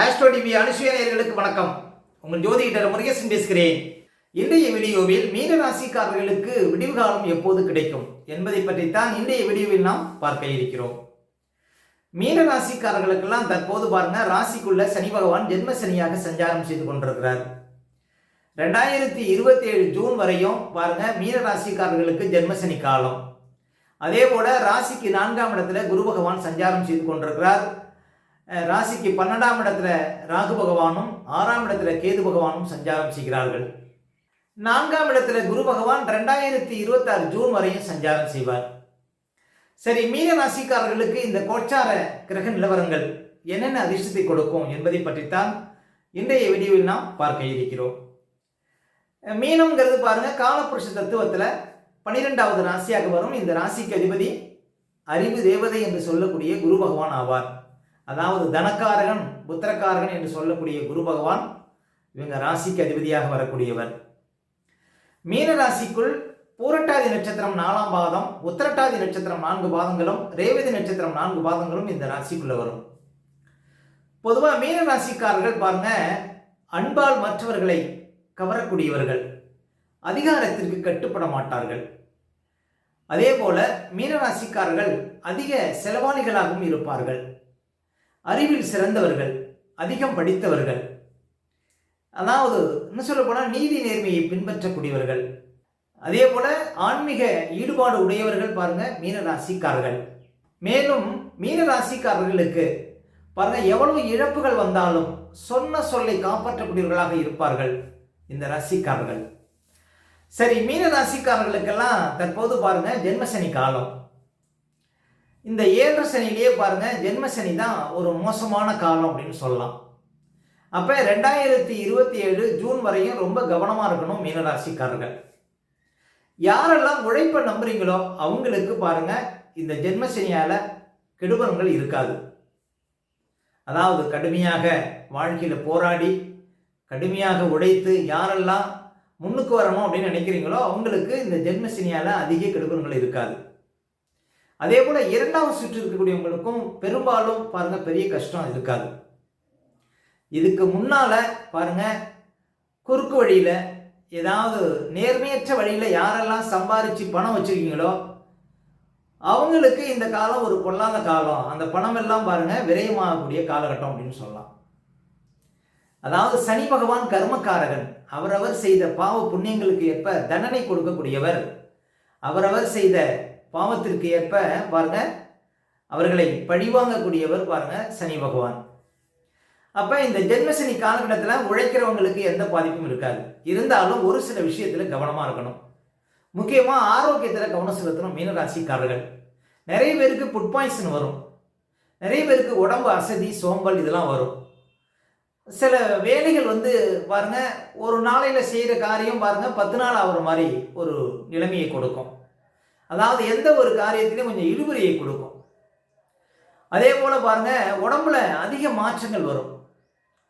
Astro TV அனுசுய வணக்கம். உங்கள் ஜோதிடர் முருகேசன் பேசுகிறேன். இன்றைய வீடியோவில் மீன ராசிக்காரர்களுக்கு விடிவு காலம் எப்போது கிடைக்கும் என்பதை பற்றித்தான் இன்றைய வீடியோவில் நாம் பார்க்க இருக்கிறோம். மீன ராசிக்காரர்களுக்கெல்லாம் தற்போது பாருங்க ராசிக்குள்ள சனி பகவான் ஜென்ம சனியாக சஞ்சாரம் செய்து கொண்டிருக்கிறார். ரெண்டாயிரத்தி இருபத்தி ஏழு ஜூன் வரையும் பாருங்க மீன ராசிக்காரர்களுக்கு ஜென்மசனி காலம். அதே போல ராசிக்கு நான்காம் இடத்துல குரு பகவான் சஞ்சாரம் செய்து கொண்டிருக்கிறார். ராசிக்கு பன்னெண்டாம் இடத்துல ராகு பகவானும் ஆறாம் இடத்துல கேது பகவானும் சஞ்சாரம் செய்கிறார்கள். நான்காம் இடத்துல குரு பகவான் ரெண்டாயிரத்தி இருபத்தாறு ஜூன் வரையும் சஞ்சாரம் செய்வார். சரி மீன ராசிக்காரர்களுக்கு இந்த கோச்சார கிரக நிலவரங்கள் என்னென்ன அதிர்ஷ்டத்தை கொடுக்கும் என்பதை பற்றித்தான் இன்றைய வீடியோவில் நாம் பார்க்க இருக்கிறோம். மீனம்ங்கிறது பாருங்க காலப்புருஷ தத்துவத்தில் பனிரெண்டாவது ராசியாக வரும். இந்த ராசிக்கு அதிபதி அறிவு தேவதை என்று சொல்லக்கூடிய குரு பகவான் ஆவார். அதாவது தனக்காரகன் புத்திரக்காரகன் என்று சொல்லக்கூடிய குரு பகவான் இவங்க ராசிக்கு அதிபதியாக வரக்கூடியவர். மீன ராசிக்குள் பூரட்டாதி நட்சத்திரம் நாலாம் பாதம் உத்திரட்டாதி நட்சத்திரம் நான்கு பாதங்களும் ரேவதி நட்சத்திரம் நான்கு பாதங்களும் இந்த ராசிக்குள்ள வரும். பொதுவாக மீன ராசிக்காரர்கள் பாருங்க அன்பால் மற்றவர்களை கவரக்கூடியவர்கள். அதிகாரத்திற்கு கட்டுப்பட மாட்டார்கள். அதே போல மீனராசிக்காரர்கள் அதிக செலவாளிகளாகவும் இருப்பார்கள். அறிவில் சிறந்தவர்கள் அதிகம் படித்தவர்கள். அதாவது இன்னும் சொல்ல போனால் நீதி நேர்மையை பின்பற்றக்கூடியவர்கள். அதே போல ஆன்மீக ஈடுபாடு உடையவர்கள் பாருங்க மீனராசிக்காரர்கள். மேலும் மீனராசிக்காரர்களுக்கு பாருங்க எவ்வளவு இழப்புகள் வந்தாலும் சொன்ன சொல்லை காப்பாற்றக்கூடியவர்களாக இருப்பார்கள் இந்த ராசிக்காரர்கள். சரி மீன ராசிக்காரர்களுக்கெல்லாம் தற்போது பாருங்க ஜென்மசனி காலம். இந்த ஏழு சனிலேயே பாருங்க ஜென்மசனி தான் ஒரு மோசமான காலம் அப்படின்னு சொல்லலாம். அப்போ ரெண்டாயிரத்தி இருபத்தி ஏழு ஜூன் வரையும் ரொம்ப கவனமாக இருக்கணும் மீனராசிக்காரர்கள். யாரெல்லாம் உழைப்பை நம்புறீங்களோ அவங்களுக்கு பாருங்க இந்த ஜென்மசனியால் கெடுபலங்கள் இருக்காது. அதாவது கடுமையாக வாழ்க்கையில் போராடி கடுமையாக உழைத்து யாரெல்லாம் முன்னுக்கு வரணும் அப்படின்னு நினைக்கிறீங்களோ அவங்களுக்கு இந்த ஜென்மசனியால் அதிக கெடுபலங்கள் இருக்காது. அதே போல் இரண்டாவது சுற்று இருக்கக்கூடியவங்களுக்கும் பெரும்பாலும் பாருங்க பெரிய கஷ்டம் இருக்காது. இதுக்கு முன்னால பாருங்க குறுக்கு வழியில் ஏதாவது நேர்மையற்ற வழியில் யாரெல்லாம் சம்பாரிச்சு பணம் வச்சிருக்கீங்களோ அவங்களுக்கு இந்த காலம் ஒரு பொல்லாத காலம். அந்த பணம் எல்லாம் பாருங்க விரயமாகக்கூடிய காலகட்டம் அப்படின்னு சொல்லலாம். அதாவது சனி பகவான் கர்மக்காரகன். அவரவர் செய்த பாவ புண்ணியங்களுக்கு ஏற்ப தண்டனை கொடுக்கக்கூடியவர். அவரவர் செய்த பாவத்திற்கு ஏற்ப பாருங்க அவர்களை பழிவாங்கக்கூடியவர் பாருங்க சனி பகவான். அப்ப இந்த ஜென்மசனி காலகட்டத்தில் உழைக்கிறவங்களுக்கு எந்த பாதிப்பும் இருக்காது. இருந்தாலும் ஒரு சில விஷயத்துல கவனமா இருக்கணும். முக்கியமா ஆரோக்கியத்துல கவனம் செலுத்தணும் மீனராசிக்காரர்கள். நிறைய பேருக்கு ஃபுட் பாய்சன் வரும். நிறைய பேருக்கு உடம்பு அசதி சோம்பல் இதெல்லாம் வரும். சில வேலைகள் வந்து பாருங்க ஒரு நாளையில செய்யற காரியம் பாருங்க பத்து நாள் ஆகிற மாதிரி ஒரு நிலைமையை கொடுக்கும். அதாவது எந்த ஒரு காரியத்திலையும் கொஞ்சம் இழுபறியை கொடுக்கும். அதே போல் பாருங்க உடம்புல அதிக மாற்றங்கள் வரும்.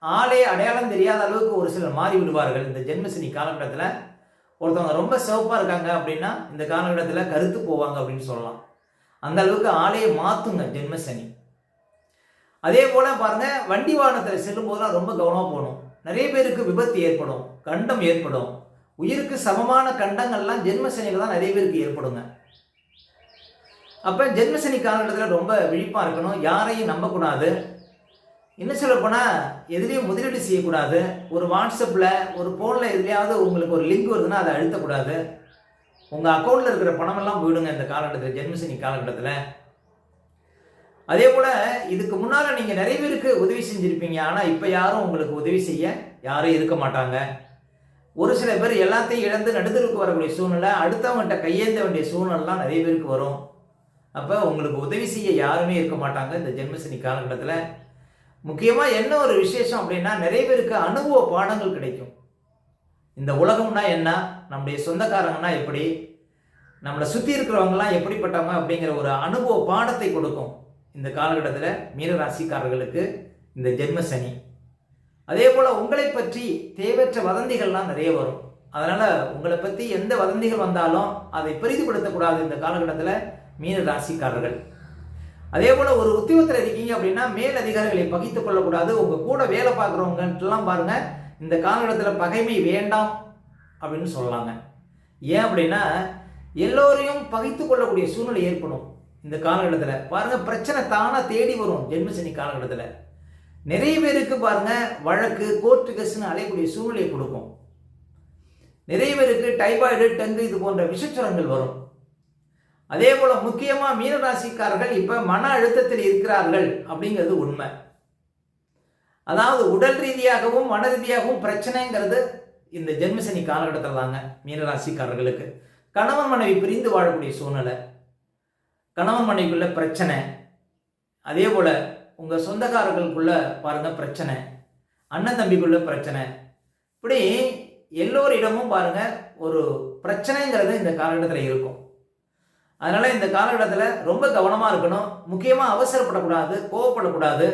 ஆளே அடையாளம் தெரியாத அளவுக்கு ஒரு சிலர் மாறி விடுவார்கள். இந்த ஜென்மசினி காலகட்டத்தில் ஒருத்தவங்க ரொம்ப சிவப்பாக இருக்காங்க அப்படின்னா இந்த காலகட்டத்தில் கருத்து போவாங்க அப்படின்னு சொல்லலாம். அந்த அளவுக்கு ஆளையை மாற்றுங்க ஜென்மசனி. அதே போல் பாருங்க வண்டி வாகனத்தில் செல்லும் போதெல்லாம் ரொம்ப கவனமாக போகணும். நிறைய பேருக்கு விபத்து ஏற்படும் கண்டம் ஏற்படும். உயிருக்கு சமமான கண்டங்கள்லாம் ஜென்மசனியில் தான் நிறைய பேருக்கு ஏற்படுங்க. அப்போ ஜென்மசனி காலகட்டத்தில் ரொம்ப விழிப்பாக இருக்கணும். யாரையும் நம்பக்கூடாது. என்ன சொல்லப்போனால் எதுலேயும் முதலீடு செய்யக்கூடாது. ஒரு வாட்ஸ்அப்பில் ஒரு ஃபோனில் எதுலையாவது உங்களுக்கு ஒரு லிங்க் வருதுன்னா அதை அழுத்தக்கூடாது. உங்கள் அக்கௌண்ட்டில் இருக்கிற பணமெல்லாம் போயிடுங்க இந்த காலகட்டத்தில் ஜென்மசனி காலகட்டத்தில். அதே போல் இதுக்கு முன்னால் நீங்கள் நிறைய பேருக்கு உதவி செஞ்சுருப்பீங்க. ஆனால் இப்போ யாரும் உங்களுக்கு உதவி செய்ய யாரும் இருக்க மாட்டாங்க. ஒரு சில பேர் எல்லாத்தையும் இழந்து நடுத்தருக்கு வரக்கூடிய சூழ்நிலை அடுத்தவங்ககிட்ட கையேந்த வேண்டிய சூழ்நிலைலாம் நிறைய பேருக்கு வரும். அப்போ உங்களுக்கு உதவி செய்ய யாருமே இருக்க மாட்டாங்க இந்த ஜென்மசனி காலகட்டத்தில். முக்கியமாக என்ன ஒரு விசேஷம் அப்படின்னா நிறைய பேருக்கு அனுபவ பாடங்கள் கிடைக்கும். இந்த உலகம்னா என்ன? நம்முடைய சொந்தக்காரங்கன்னா எப்படி? நம்மளை சுற்றி இருக்கிறவங்கலாம் எப்படிப்பட்டவங்க அப்படிங்கிற ஒரு அனுபவ பாடத்தை கொடுக்கும் இந்த காலகட்டத்தில் மீனராசிக்காரர்களுக்கு இந்த ஜென்ம சனி அதே போல் உங்களை பற்றி தேவையற்ற வதந்திகள்லாம் நிறைய வரும். அதனால் உங்களை பற்றி எந்த வதந்திகள் வந்தாலும் அதை பெரிதுபடுத்தக்கூடாது இந்த காலகட்டத்தில். மீன ராசிக்காரர்கள். அதே போல் ஒரு உத்தியோகத்தில் இருக்கீங்க அப்படின்னா மேல் அதிகாரிகளை பகித்துக் கொள்ளக்கூடாது. உங்கள் கூட வேலை பார்க்குறவங்கலாம் பாருங்கள் இந்த காலகட்டத்தில் பகைமை வேண்டாம் அப்படின்னு சொல்லலாங்க ஏன் அப்படின்னா எல்லோரையும் பகைத்து கொள்ளக்கூடிய சூழ்நிலை ஏற்படும் இந்த காலகட்டத்தில். பாருங்கள் பிரச்சனை தானாக தேடி வரும் ஜென்மசனி காலகட்டத்தில். நிறைய பேருக்கு பாருங்க வழக்கு கோர்ட்டு கேஸ்னு அலையக்கூடிய சூழ்நிலையை கொடுக்கும். நிறைய பேருக்கு டைபாய்டு டெங்கு இது போன்ற விஷச்சுரங்கள் வரும். அதே போல முக்கியமாக மீனராசிக்காரர்கள் இப்போ மன அழுத்தத்தில் இருக்கிறார்கள் அப்படிங்கிறது உண்மை. அதாவது உடல் ரீதியாகவும் மன ரீதியாகவும் பிரச்சனைங்கிறது இந்த ஜென்மசனி காலகட்டத்தில் தாங்க மீனராசிக்காரர்களுக்கு. கணவன் மனைவி பிரிந்து வாழக்கூடிய சூழ்நிலை. கணவன் மனைவிக்குள்ள பிரச்சனை. அதே போல உங்கள் சொந்தக்காரர்களுக்குள்ள பாருங்க பிரச்சனை. அண்ணன் தம்பிக்குள்ள பிரச்சனை. இப்படி எல்லோரிடமும் பாருங்க ஒரு பிரச்சனைங்கிறது இந்த காலகட்டத்தில் இருக்கும். அதனால இந்த காலகட்டத்தில் ரொம்ப கவனமாக இருக்கணும். முக்கியமாக அவசரப்படக்கூடாது கோவப்படக்கூடாது.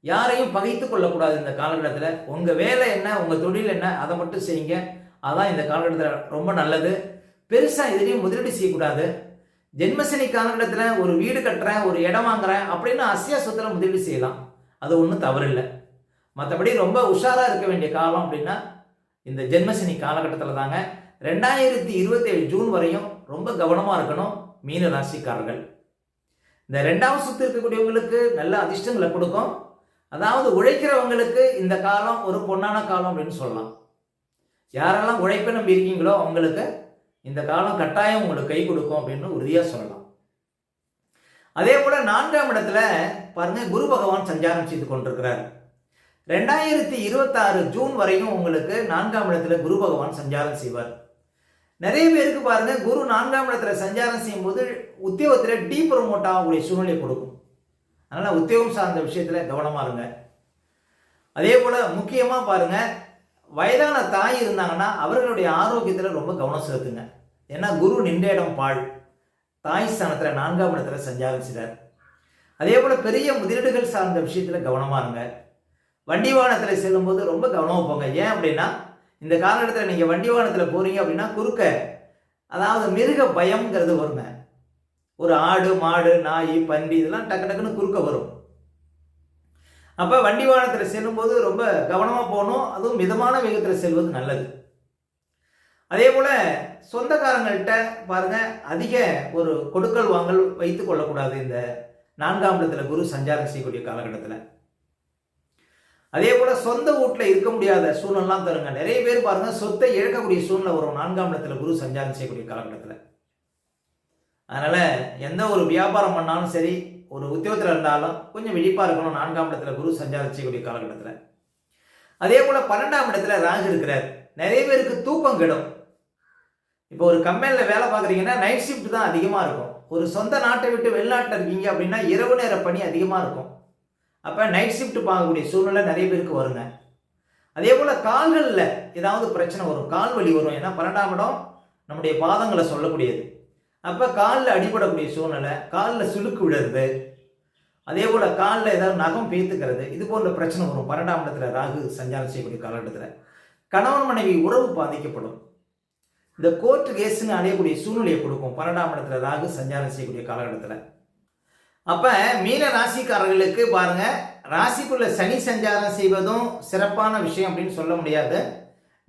யாரையும் பகைத்து கொள்ளக்கூடாது இந்த காலகட்டத்தில். உங்கள் வேலை என்ன உங்கள் தொழில் என்ன அதை மட்டும் செய்யுங்க. அதான் இந்த காலகட்டத்தில் ரொம்ப நல்லது. பெருசாக எதுலேயும் முதலீடு செய்யக்கூடாது. ஜென்மசனி காலகட்டத்தில் ஒரு வீடு கட்டுறேன் ஒரு இடம் வாங்குறேன் அப்படின்னு அசியா சொத்தில் முதலீடு செய்யலாம். அது ஒன்றும் தவறில்லை. மற்றபடி ரொம்ப உஷாராக இருக்க வேண்டிய காலம் அப்படின்னா இந்த ஜென்மசனி காலகட்டத்தில் தாங்க. ரெண்டாயிரத்தி இருபத்தேழு ஜூன் வரையும் ரொம்ப கவனமாக இருக்கணும். மீன ராசிக்காரர்கள் இந்த ரெண்டாவது சுத்து இருக்கக்கூடியவங்களுக்கு நல்ல அதிர்ஷ்டங்களை கொடுக்கும். அதாவது உழைக்கிறவங்களுக்கு இந்த காலம் ஒரு பொன்னான காலம் அப்படின்னு சொல்லலாம். யாரெல்லாம் உழைப்பை நம்பி இருக்கீங்களோ அவங்களுக்கு இந்த காலம் கட்டாயம் உங்களுக்கு கை கொடுக்கும் அப்படின்னு உறுதியாக சொல்லலாம். அதே போல நான்காம் இடத்துல பாருங்க குரு பகவான் சஞ்சாரம் செய்து கொண்டிருக்கிறார். ரெண்டாயிரத்தி இருபத்தாறு ஜூன் வரையும் உங்களுக்கு நான்காம் இடத்துல குரு பகவான் சஞ்சாரம் செய்வார். நிறைய பேருக்கு பாருங்க குரு நான்காம் இடத்துல சஞ்சாரம் செய்யும் போது உத்தியோகத்தில் டீ ப்ரொமோட் ஆகக்கூடிய சூழ்நிலை கொடுக்கும். அதனால உத்தியோகம் சார்ந்த விஷயத்துல கவனமா இருங்க. அதே போல முக்கியமா பாருங்க வயதான தாய் இருந்தாங்கன்னா அவர்களுடைய ஆரோக்கியத்தில் ரொம்ப கவனம் செலுத்துங்க. ஏன்னா குரு நின்ற இடம் பாழ். தாய் ஸ்தானத்தில் நான்காம் இடத்துல சஞ்சாரம் செய்தார் அதே போல பெரிய முதலீடுகள் சார்ந்த விஷயத்துல கவனமா இருங்க. வண்டி வாகனத்தில் செல்லும்போது ரொம்ப கவனமாக போங்க. ஏன் அப்படின்னா இந்த காலகட்டத்தில் நீங்கள் வண்டி வாகனத்தில் போகிறீங்க அப்படின்னா குறுக்க அதாவது மிருக பயம்ங்கிறது வருங்க. ஒரு ஆடு மாடு நாய் பன்றி இதெல்லாம் டக்கு டக்குன்னு குறுக்க வரும். அப்போ வண்டி வாகனத்தில் செல்லும்போது ரொம்ப கவனமாக போகணும். அதுவும் மிதமான வேகத்தில் செல்வது நல்லது. அதே போல் சொந்தக்காரங்கள்ட்ட பாருங்கள் அதிக ஒரு கொடுக்கல் வாங்கல் வைத்து கொள்ளக்கூடாது இந்த நான்காம் இடத்துல குரு சஞ்சாரம் செய்யக்கூடிய காலகட்டத்தில். அதே போல சொந்த வீட்டில் இருக்க முடியாத சூழ்நிலாம் தருங்க நிறைய பேர் பாருங்க சொத்தை இழக்கக்கூடிய சூழ்நிலை வரும். நான்காம் இடத்துல குரு சஞ்சாரம் செய்யக்கூடிய காலகட்டத்தில். அதனால எந்த ஒரு வியாபாரம் பண்ணாலும் சரி ஒரு உத்தியோகத்தில் இருந்தாலும் கொஞ்சம் விழிப்பாக இருக்கணும். நான்காம் இடத்துல குரு சஞ்சாரம் செய்யக்கூடிய காலகட்டத்தில். அதே போல பன்னெண்டாம் இடத்துல ராகு இருக்கிறார். நிறைய பேருக்கு தூக்கம் கெடும். இப்போ ஒரு கம்பெனியில் வேலை பார்க்குறீங்கன்னா நைட் ஷிஃப்ட் தான் அதிகமாக இருக்கும். ஒரு சொந்த நாட்டை விட்டு வெளிநாட்டில் இருக்கீங்க அப்படின்னா இரவு நேர பணி அதிகமாக இருக்கும். அப்போ நைட் ஷிஃப்ட் பார்க்கக்கூடிய சூழ்நிலை நிறைய பேருக்கு வருங்க. அதே போல் கால்களில் ஏதாவது பிரச்சனை வரும். கால் வலி வரும். ஏன்னா பன்னெண்டாம் இடம் நம்முடைய பாதங்களை சொல்லக்கூடியது. அப்போ காலில் அடிபடக்கூடிய சூழ்நிலை காலில் சுளுக்கு விடுறது அதே போல் காலில் ஏதாவது நகம் பேத்துக்கிறது இது போன்ற பிரச்சனை வரும். பன்னெண்டாம் இடத்துல ராகு சஞ்சாரம் செய்யக்கூடிய காலகட்டத்தில். கணவன் மனைவி உறவு பாதிக்கப்படும். இந்த கோர்ட்டு கேஸுன்னு அடையக்கூடிய சூழ்நிலையை கொடுக்கும். பன்னெண்டாம் இடத்துல ராகு சஞ்சாரம் செய்யக்கூடிய காலகட்டத்தில். அப்போ மீன ராசிக்காரர்களுக்கு பாருங்க ராசிக்குள்ள சனி சஞ்சாரம் செய்வதும் சிறப்பான விஷயம் அப்படின்னு சொல்ல முடியாது.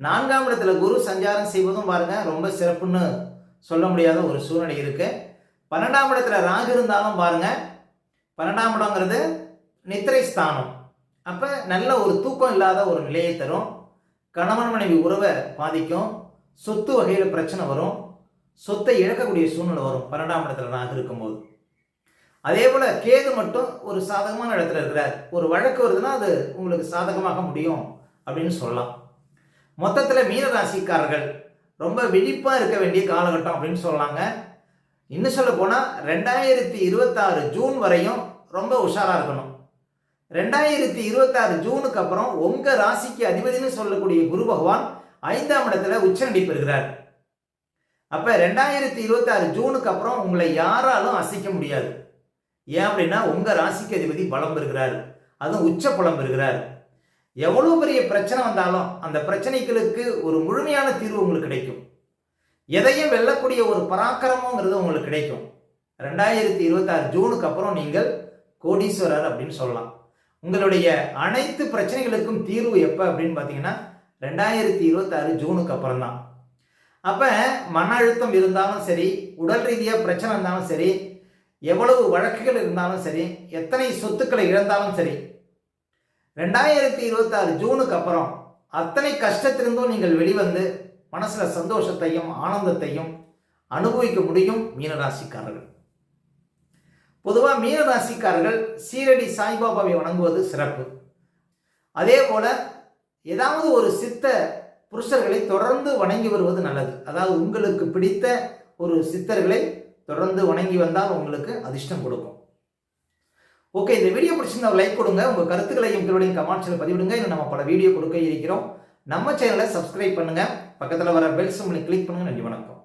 நான்காம் இடத்துல குரு சஞ்சாரம் செய்வதும் பாருங்க ரொம்ப சிறப்புன்னு சொல்ல முடியாத ஒரு சூழ்நிலை இருக்கு. பன்னெண்டாம் இடத்துல ராகு இருந்தாலும் பாருங்க பன்னெண்டாம் இடங்கிறது நித்திரை ஸ்தானம். அப்போ நல்ல ஒரு தூக்கம் இல்லாத ஒரு நிலையை தரும். கணவன் மனைவி உறவை பாதிக்கும். சொத்து வகையில் பிரச்சனை வரும். சொத்தை இழக்கக்கூடிய சூழ்நிலை வரும் பன்னெண்டாம் இடத்துல ராகு இருக்கும்போது. அதே போல் கேது மட்டும் ஒரு சாதகமான இடத்துல இருக்கிறார். ஒரு வழக்கு வருதுன்னா அது உங்களுக்கு சாதகமாக முடியும் அப்படின்னு சொல்லலாம். மொத்தத்தில் மீன ராசிக்காரர்கள் ரொம்ப விழிப்பாக இருக்க வேண்டிய காலகட்டம் அப்படின்னு சொல்லலாங்க இன்னும் சொல்ல போனால் ரெண்டாயிரத்தி இருபத்தாறு ஜூன் வரையும் ரொம்ப உஷாராக இருக்கணும். ரெண்டாயிரத்தி இருபத்தாறு ஜூனுக்கு அப்புறம் உங்கள் ராசிக்கு அதிபதினு சொல்லக்கூடிய குரு பகவான் ஐந்தாம் இடத்துல உச்சநடி பெறுகிறார் அப்போ ரெண்டாயிரத்தி இருபத்தாறு ஜூனுக்கு அப்புறம் உங்களை யாராலும் அசைக்க முடியாது. ஏன் அப்படின்னா உங்கள் ராசிக்கு அதிபதி பலம் பெறுகிறார். அதுவும் உச்ச பலம் பெறுகிறார். எவ்வளோ பெரிய பிரச்சனை வந்தாலும் அந்த பிரச்சனைகளுக்கு ஒரு முழுமையான தீர்வு உங்களுக்கு கிடைக்கும். எதையும் வெல்லக்கூடிய ஒரு பராக்கிரமங்கிறது உங்களுக்கு கிடைக்கும். ரெண்டாயிரத்தி இருபத்தாறு ஜூனுக்கு அப்புறம் நீங்கள் கோடீஸ்வரர் அப்படின்னு சொல்லலாம். உங்களுடைய அனைத்து பிரச்சனைகளுக்கும் தீர்வு எப்போ அப்படின்னு பார்த்தீங்கன்னா ரெண்டாயிரத்தி இருபத்தாறு ஜூனுக்கு அப்புறம் தான் அப்போ மன அழுத்தம் இருந்தாலும் சரி உடல் ரீதியாக பிரச்சனை இருந்தாலும் சரி எவ்வளவு வழக்குகள் இருந்தாலும் சரி எத்தனை சொத்துக்களை இழந்தாலும் சரி ரெண்டாயிரத்தி இருபத்தாறு ஜூனுக்கு அப்புறம் அத்தனை கஷ்டத்திலிருந்தும் நீங்கள் வெளிவந்து மனசில் சந்தோஷத்தையும் ஆனந்தத்தையும் அனுபவிக்க முடியும் மீனராசிக்காரர்கள். பொதுவாக மீனராசிக்காரர்கள் சீரடி சாய்பாபாவை வணங்குவது சிறப்பு. அதே போல ஏதாவது ஒரு சித்த புருஷர்களை தொடர்ந்து வணங்கி வருவது நல்லது. அதாவது உங்களுக்கு பிடித்த ஒரு சித்தர்களை தொடர்ந்து வணங்கி வந்தால் உங்களுக்கு அதிர்ஷ்டம் கொடுக்கும். ஓகே இந்த வீடியோ பிடிச்சிருந்தா லைக் கொடுங்க. உங்கள் கருத்துக்களையும் எங்களுடைய கமெண்ட்ஸில் பதிவிடுங்க. இன்னும் நம்ம பல வீடியோ கொடுக்க இருக்கிறோம். நம்ம சேனலை சப்ஸ்கிரைப் பண்ணுங்க. பக்கத்தில் வர பெல் சிம்லை கிளிக் பண்ணுங்க. நன்றி வணக்கம்.